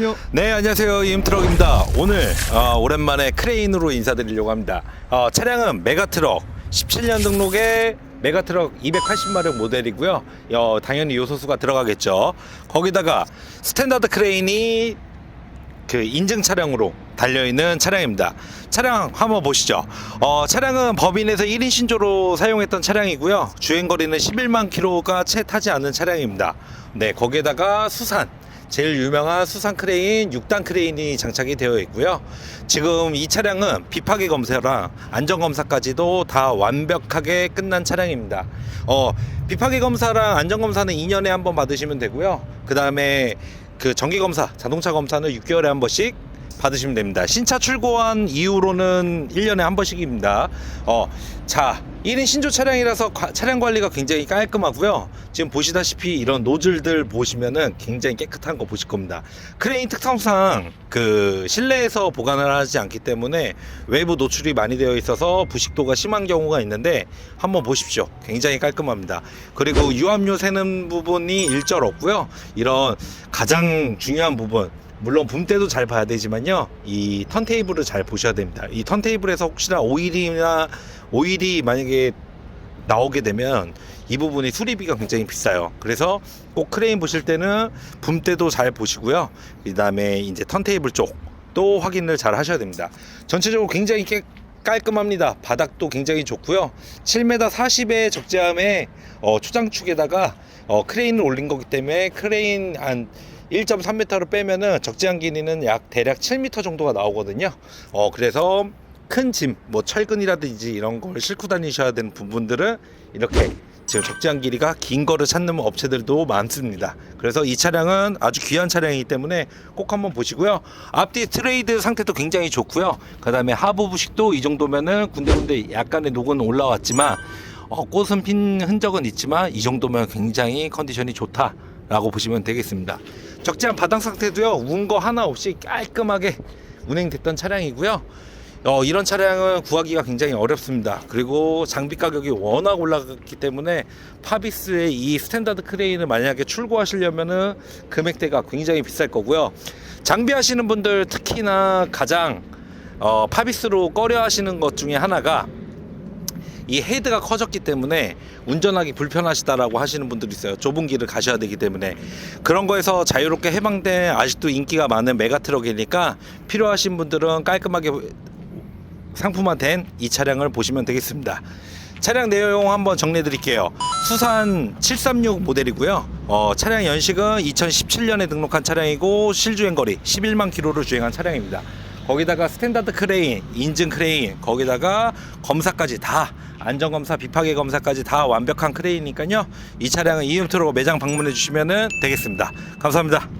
안녕하세요. 네 안녕하세요. 임트럭입니다. 오늘 어, 오랜만에 크레인으로 인사드리려고 합니다. 어, 차량은 메가트럭 17년 등록의 메가트럭 280마력 모델이고요. 어, 당연히 요소수가 들어가겠죠. 거기다가 스탠다드 크레인이 그 인증 차량으로 달려있는 차량입니다. 차량 한번 보시죠. 어, 차량은 법인에서 1인 신조로 사용했던 차량이고요. 주행거리는 11만 킬로가 채 타지 않는 차량입니다. 네, 거기에다가 수산. 제일 유명한 수산 크레인 6단 크레인이 장착이 되어 있고요. 지금 이 차량은 비파괴 검사랑 안전 검사까지도 다 완벽하게 끝난 차량입니다. 어, 비파괴 검사랑 안전 검사는 2년에 한 번 받으시면 되고요. 그 다음에 그 정기 검사, 자동차 검사는 6개월에 한 번씩 받으시면 됩니다. 신차 출고한 이후로는 1년에 한 번씩입니다. 어, 자, 1인 신조 차량이라서 과- 차량 관리가 굉장히 깔끔하고요. 지금 보시다시피 이런 노즐들 보시면은 굉장히 깨끗한 거 보실 겁니다. 크레인 특성상 그 실내에서 보관을 하지 않기 때문에 외부 노출이 많이 되어 있어서 부식도가 심한 경우가 있는데 한번 보십시오. 굉장히 깔끔합니다. 그리고 유압류 새는 부분이 일절 없고요. 이런 가장 중요한 부분 물론 붐대도 잘 봐야 되지만요. 이 턴테이블을 잘 보셔야 됩니다. 이 턴테이블에서 혹시나 오일이나 오일이 만약에 나오게 되면 이 부분이 수리비가 굉장히 비싸요. 그래서 꼭 크레인 보실 때는 붐대도 잘 보시고요. 그 다음에 이제 턴테이블 쪽도 확인을 잘 하셔야 됩니다. 전체적으로 굉장히 깨, 깔끔합니다. 바닥도 굉장히 좋고요. 7m 40의 적재함에 어, 초장축에다가 어, 크레인을 올린 거기 때문에 크레인 한 1.3m로 빼면은 적재함 길이는 약 대략 7m 정도가 나오거든요. 어, 그래서 큰 짐, 뭐 철근이라든지 이런 걸 싣고 다니셔야 되는 부분들은 이렇게 지금 적재한 길이가 긴 거를 찾는 업체들도 많습니다. 그래서 이 차량은 아주 귀한 차량이기 때문에 꼭 한번 보시고요. 앞뒤 트레이드 상태도 굉장히 좋고요. 그 다음에 하부 부식도 이 정도면은 군데군데 약간의 녹은 올라왔지만 어, 꽃은 핀 흔적은 있지만 이 정도면 굉장히 컨디션이 좋다라고 보시면 되겠습니다. 적재한 바닥 상태도요. 운 거 하나 없이 깔끔하게 운행됐던 차량이고요. 어, 이런 차량은 구하기가 굉장히 어렵습니다. 그리고 장비 가격이 워낙 올라갔기 때문에 파비스의 이 스탠다드 크레인을 만약에 출고하시려면은 금액대가 굉장히 비쌀 거고요. 장비하시는 분들 특히나 가장 어, 파비스로 꺼려 하시는 것 중에 하나가 이 헤드가 커졌기 때문에 운전하기 불편하시다라고 하시는 분들이 있어요. 좁은 길을 가셔야 되기 때문에 그런 거에서 자유롭게 해방된 아직도 인기가 많은 메가 트럭이니까 필요하신 분들은 깔끔하게 상품화된 이 차량을 보시면 되겠습니다. 차량 내용 한번 정리해 드릴게요. 수산 736 모델이고요. 어, 차량 연식은 2017년에 등록한 차량이고 실주행 거리 11만 킬로를 주행한 차량입니다. 거기다가 스탠다드 크레인, 인증 크레인, 거기다가 검사까지 다 안전검사, 비파괴 검사까지 다 완벽한 크레인이니까요. 이 차량은 이음트로 매장 방문해 주시면 되겠습니다. 감사합니다.